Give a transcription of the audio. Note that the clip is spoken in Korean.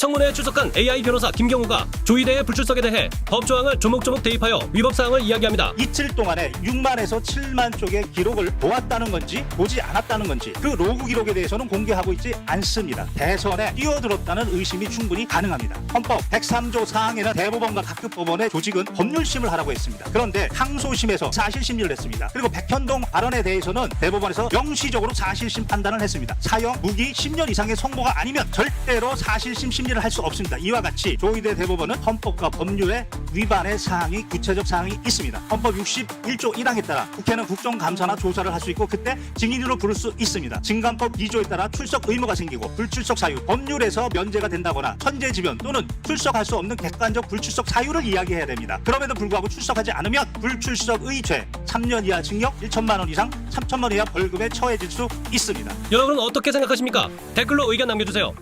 청문회에 출석한 AI 변호사 김경우가 조희대의 불출석에 대해 법조항을 조목조목 대입하여 위법 사항을 이야기합니다. 이틀 동안에 6만에서 7만 쪽의 기록을 보았다는 건지 보지 않았다는 건지 그 로그 기록에 대해서는 공개하고 있지 않습니다. 대선에 뛰어들었다는 의심이 충분히 가능합니다. 헌법 103조 사항에는 대법원과 각급 법원의 조직은 법률심을 하라고 했습니다. 그런데 항소심에서 사실심리를 했습니다. 그리고 백현동 발언에 대해서는 대법원에서 명시적으로 사실심 판단을 했습니다. 사형, 무기 10년 이상의 성모가 아니면 절대로 사실심 심 리를 할 수 없습니다. 이와 같이 조희대 대법원은 헌법과 법률의 위반의 사항이 구체적 사항이 있습니다. 헌법 61조 1항에 따라 국회는 국정감사나 조사를 할 수 있고 그때 증인으로 부를 수 있습니다. 증감법 2조에 따라 출석 의무가 생기고 불출석 사유, 법률에서 면제가 된다거나 천재지변 또는 출석할 수 없는 객관적 불출석 사유를 이야기해야 됩니다. 그럼에도 불구하고 출석하지 않으면 불출석의 죄, 3년 이하 징역 1천만 원 이상 3천만 원 이하 벌금에 처해질 수 있습니다. 여러분은 어떻게 생각하십니까? 댓글로 의견 남겨주세요.